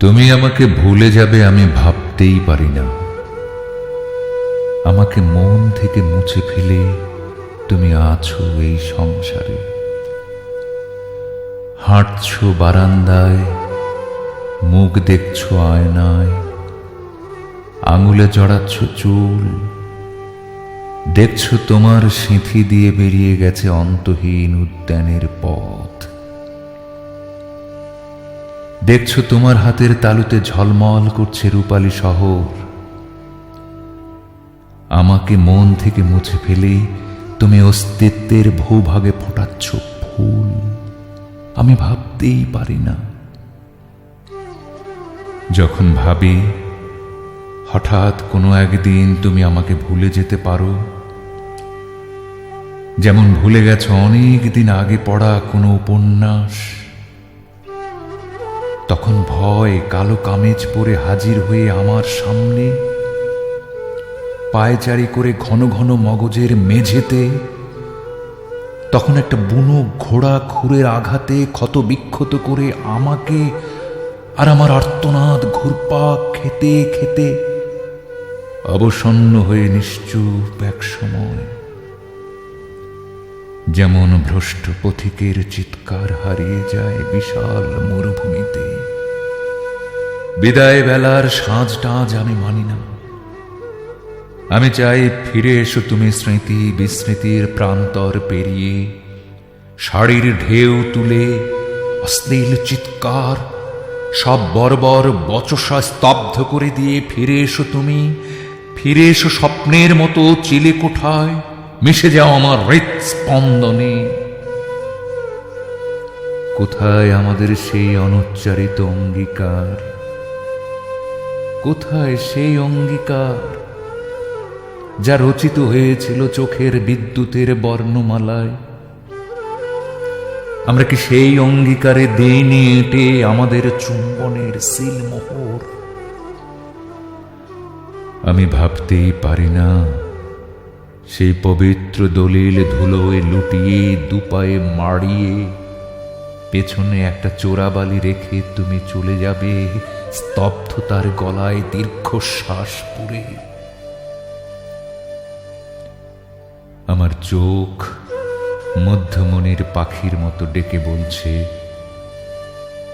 তুমি আমাকে ভুলে যাবে আমি ভাবতেই পারি না। আমাকে মন থেকে মুছে ফেলে তুমি আছো এই সংসারে। হাঁটছো বারান্দায়, মুখ দেখছ আয়নায়, আঙুলে জড়াচ্ছ চুল, দেখছ তোমার সিঁথি দিয়ে বেরিয়ে গেছে অন্তহীন উদ্যানের পথ। দেখছ তোমার হাতের তালুতে ঝলমল করছে রূপালী শহর। আমাকে মন থেকে মুছে ফেলে তুমি অস্তিত্বের ভূভাগে ফোটাচ্ছ ফুল। আমি ভাবতেই পারি না। যখন ভাবি, হঠাৎ কোনো একদিন তুমি আমাকে ভুলে যেতে পারো। যেমন ভুলে গেছ অনেক দিন আগে পড়া কোনো উপন্যাস। তখন ভয় কালো কামেজ পরে হাজির হয়ে আমার সামনে পায়চারি করে ঘন ঘন মগজের মেঝেতে তখন একটা বুনো ঘোড়া খুরের আঘাতে ক্ষত বিক্ষত করে আমাকে আর আমার আর্তনাদ ঘুরপাক খেতে খেতে অবসন্ন হয়ে নিশ্চুপ এক সময় যেমন ভ্রষ্ট পথিকের চিৎকার হারিয়ে যায় বিশাল মরুভূমিতে। বিদায় বেলার সাঁঝ টাঁজ আমি মানি না। আমি চাই ফিরে এসো তুমি স্মৃতি, বিস্মৃতির প্রান্তর পেরিয়ে, শাড়ির ঢেউ তুলে, অশ্লীল চিৎকার, সব বর্বর বচসা স্তব্ধ করে দিয়ে ফিরে এসো তুমি, ফিরে এসো স্বপ্নের মতো চিলে কোঠায় মিশে যাও আমার হৃৎস্পন্দনে। কোথায় আমাদের সেই অনুচ্চারিত অঙ্গীকার? কোথায় সেই অঙ্গীকার যা রচিত হয়েছিল চোখের বিদ্যুতের বর্ণমালায়? আমরা কি সেই অঙ্গীকারে দেইনি এঁটে আমাদের চুম্বনের সিলমোহর? আমি ভাবতেই পারি না সেই পবিত্র দলিল ধুলোয় লুটিয়ে, দুপায়ে মাড়িয়ে, পেছনে একটা চোরাবালি রেখে তুমি চলে যাবে স্তব্ধতার গলায় দীর্ঘশ্বাস পুরে আমার চোখ মধ্যমনির পাখির মতো ডেকে বলছে,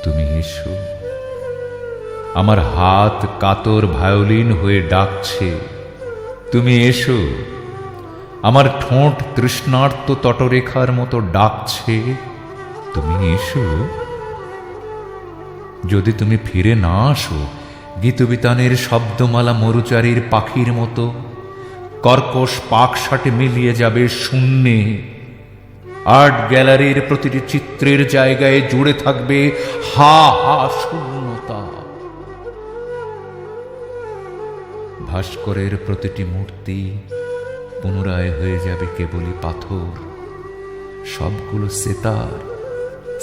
তুমি এসো। আমার হাত কাতর ভায়োলিন হয়ে ডাকছে, তুমি এসো। আমার ঠোঁট তৃষ্ণার্ত তটরেখার মতো ডাকছে। তুমি এসো। যদি তুমি ফিরে না আসো, গীতবিতানের শব্দমালা মরুচারীর পাখির মতো, কর্কশ পাকসাটে মিলিয়ে যাবে শূন্যে। আর্ট গ্যালারির প্রতিটি চিত্রের জায়গায় জুড়ে থাকবে হা হা, শূন্যতা। ভাস্করের প্রতিটি মূর্তি পুনরায় হয়ে যাবে কেবলই পাথর। সবগুলো সেতার,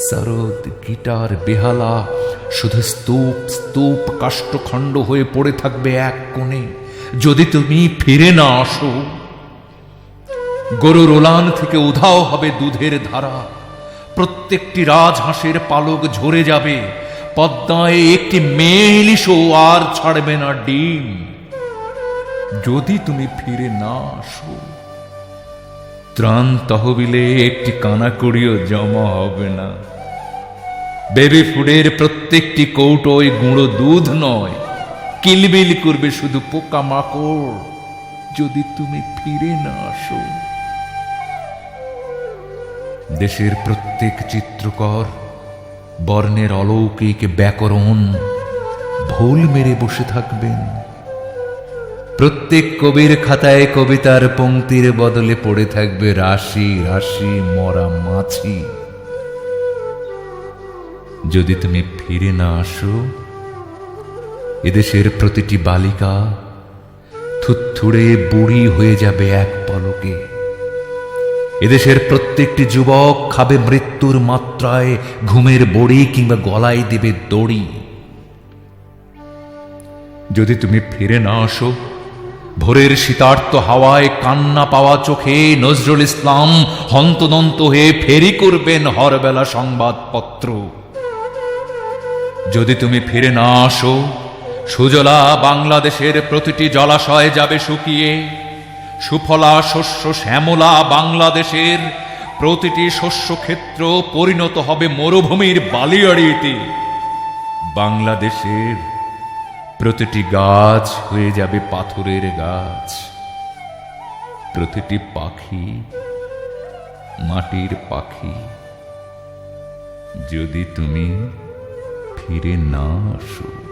সরদ, গিটার, বেহালা, শুধু স্তূপ স্তূপ, কাষ্ঠখণ্ড হয়ে পড়ে থাকবে এক কোণে। যদি তুমি ফিরে না আসো, গরুর ওলান থেকে উধাও হবে দুধের ধারা। প্রত্যেকটি রাজহাঁসের পালক ঝরে যাবে, পদ্মায় একটি মেয়ে ইলিশও আর ছাড়বে না ডিম। যদি তুমি ফিরে না আসো, ত্রাণ তহবিলে একটি কানাকড়িও জমা হবে না। বেবি ফুডের প্রত্যেকটি কৌটোয় গুঁড়ো দুধ নয়, কিলবিল করবে শুধু পোকা মাকড় যদি তুমি ফিরে না আসো, দেশের প্রত্যেক চিত্রকর, বর্ণের অলৌকিক ব্যাকরণ ভুল মেরে বসে থাকবেন। প্রত্যেক কবির খাতায় কবিতার পংক্তির বদলে পড়ে থাকবে রাশি রাশি, মরা মাছি। যদি তুমি ফিরে না আসো, এদেশের প্রতিটি বালিকা থুত্থুড়ে বুড়ি হয়ে যাবে এক পলকে। এদেশের প্রত্যেকটি যুবক খাবে মৃত্যুর মাত্রায়, ঘুমের বড়ি কিংবা গলায় দেবে দড়ি। যদি তুমি ফিরে না আসো ভোরের শীতার্ত হাওয়ায় কান্না পাওয়া চোখে নজরুল ইসলাম হন্তদন্ত হয়ে ফেরি করবেন হরবেলা সংবাদপত্র। যদি তুমি ফিরে না আসো, সুজলা বাংলাদেশের প্রতিটি জলাশয় যাবে শুকিয়ে। সুফলা, শস্য, শ্যামলা বাংলাদেশের প্রতিটি শস্যক্ষেত্র পরিণত হবে মরুভূমির বালিয়াড়িতে। বাংলাদেশের প্রতিটি গাছ হয়ে যাবে পাথরের গাছ। প্রতিটি পাখি মাটির পাখি। যদি তুমি ফিরে না আসো